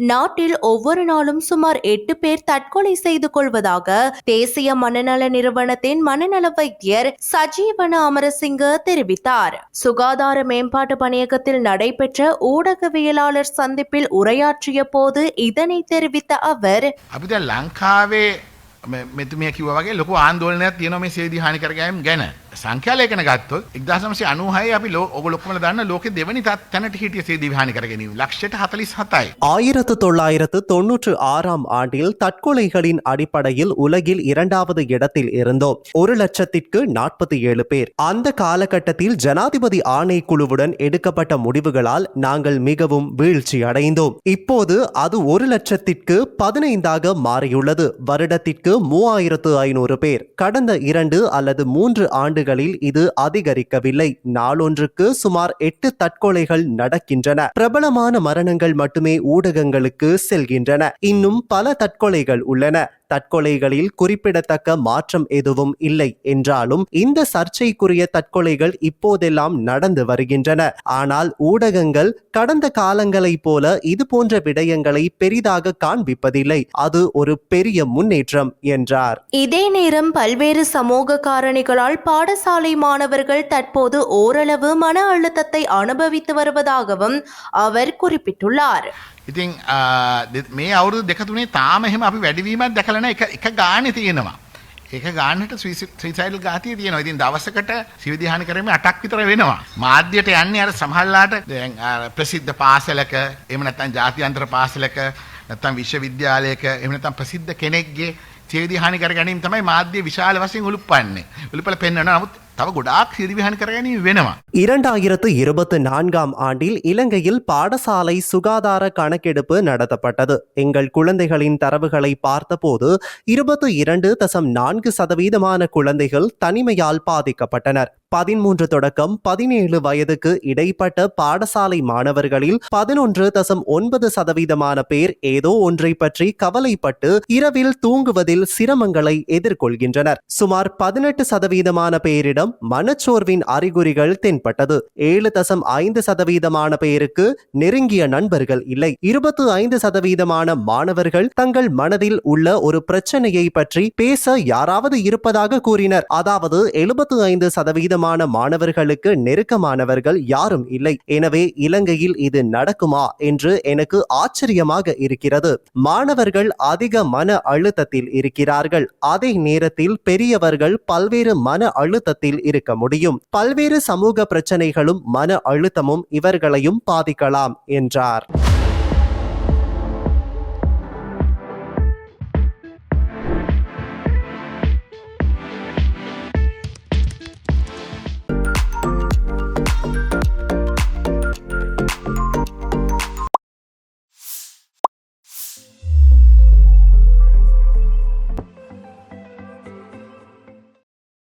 நாட்டில் ஒவ்வொரு நாளும் சுமார் எட்டு பேர் தற்கொலை செய்து கொள்வதாக தேசிய மனநல நிறுவனத்தின் மனநல வைத்தியர் சஜீவன அமரசிங்க தெரிவித்தார் சுகாதார மேம்பாட்டு பணியகத்தில் நடைபெற்ற ஊடகவியலாளர் சந்திப்பில் உரையாற்றிய போது இதனை தெரிவித்த அவர் අපි දැන් ලංකාවේ මෙ- මෙතුමිය කිව්ව වගේ ලොකු ආන්දෝලනයක් තියෙනවා මේ සේදී හානි කරගෑම් ගැන. සංඛ්‍යාලේඛන ගත්තොත් 1996 අපි ලෝ ඔග ලොක්කම දන්න ලෝකෙ දෙවනි තත් තැනට හිටිය සේදී හානි කර ගැනීම. ලක්ෂයට 47යි. ஆயிரத்து தொள்ளாயிரத்து தொன்னூற்று ஆறாம் ஆண்டில் தற்கொலைகளின் அடிப்படையில் உலகில் இரண்டாவது இடத்தில் இருந்தோம் ஒரு லட்சத்திற்கு நாற்பத்தி ஏழு பேர் அந்த காலகட்டத்தில் ஜனாதிபதி ஆணைக்குழுவுடன் எடுக்கப்பட்ட முடிவுகளால் நாங்கள் மிகவும் வீழ்ச்சி அடைந்தோம் இப்போது அது ஒரு லட்சத்திற்கு பதினைந்தாக மாறியுள்ளது வருடத்திற்கு மூவாயிரத்து ஐநூறு பேர் கடந்த இரண்டு அல்லது மூன்று ஆண்டுகளில் இது அதிகரிக்கவில்லை. நாளொன்றுக்கு சுமார் எட்டு தற்கொலைகள் நடக்கின்றன. பிரபலமான மரணங்கள் மட்டுமே ஊடகங்களுக்கு செல்கின்றன. இன்னும் பல தற்கொலைகள் உள்ளன. தற்கொலைகளில் குறிப்பிடத்தக்க மாற்றம் எதுவும் இல்லை என்றாலும் இந்த சர்ச்சைக்குரிய தற்கொலைகள் இப்போதெல்லாம் நடந்து வருகின்றன. ஆனால் ஊடகங்கள் கடந்த காலங்களைப் போல இது போன்ற விடயங்களை பெரிதாக காண்பிப்பதில்லை. அது ஒரு பெரிய முன்னேற்றம் என்றார். இதே நேரம் பல்வேறு சமூக காரணிகளால் பாடசாலை மாணவர்கள் தற்போது ஓரளவு மன அழுத்தத்தை அனுபவித்து வருவதாகவும் அவர் குறிப்பிட்டுள்ளார். ඉතින් ආ, දෙ- මේ අවුරුදු දෙක තුනේ තාම එහෙම අපි වැඩිවීමක් දැකලා නැහැ. එක එක ගානේ තියෙනවා. ඒක ගානට ශ්‍රීසයිඩල් ගාතිය තියෙනවා. ඉතින් දවසකට සිවිදි හානි කරන්නේ 8ක් විතර වෙනවා. මාධ්‍යයට යන්නේ අර සමහරලාට දැන් අර ප්‍රසිද්ධ පාසලක එහෙම නැත්නම් ජාත්‍යන්තර පාසලක නැත්නම් විශ්වවිද්‍යාලයක එහෙම නැත්නම් ප්‍රසිද්ධ කෙනෙක්ගේ සිවිදි හානි කර ගැනීම තමයි මාධ්‍ය විශාල වශයෙන් උලුප්පන්නේ. උලුප්පල පෙන්වනවා. නමුත් තව ගොඩාක් සිවිදි හානි කර ගැනීම වෙනවා. இரண்டாயிரத்து இருபத்தி நான்காம் ஆண்டில் இலங்கையில் பாடசாலை சுகாதார கணக்கெடுப்பு நடத்தப்பட்டது எங்கள் குழந்தைகளின் தரவுகளை பார்த்தபோது இருபத்தி இரண்டு தசம் நான்கு சதவீதமான குழந்தைகள் தனிமையால் பாதிக்கப்பட்டனர் பதிமூன்று தொடக்கம் பதினேழு வயதுக்கு இடைப்பட்ட பாடசாலை மாணவர்களில் பதினொன்று தசம் ஒன்பது சதவீதமான பேர் ஏதோ ஒன்றை பற்றி கவலைப்பட்டு இரவில் தூங்குவதில் சிரமங்களை எதிர்கொள்கின்றனர் சுமார் பதினெட்டு சதவீதமான பேரிடம் மனச்சோர்வின் அறிகுறிகள் தென்பட்டது. ஏழு தசம் ஐந்து சதவீதமான பேருக்கு நெருங்கிய நண்பர்கள் இல்லை. இருபத்து ஐந்து சதவீதமான மாணவர்கள் தங்கள் மனதில் உள்ள ஒரு பிரச்சனையை பற்றி பேச யாராவது இருப்பதாக கூறினர். அதாவது எழுபத்து ஐந்து சதவீதமான மாணவர்களுக்கு நெருக்கமானவர்கள் யாரும் இல்லை. எனவே இலங்கையில் இது நடக்குமா என்று எனக்கு ஆச்சரியமாக இருக்கிறது. மாணவர்கள் அதிக மன அழுத்தத்தில் இருக்கிறார்கள். அதே நேரத்தில் பெரியவர்கள் பல்வேறு மன அழுத்தத்தில் இருக்க முடியும். பல்வேறு சமூக பிரச்சனைகளும் மன அழுத்தமும் இவர்களையும் பாதிக்கலாம் என்றார்.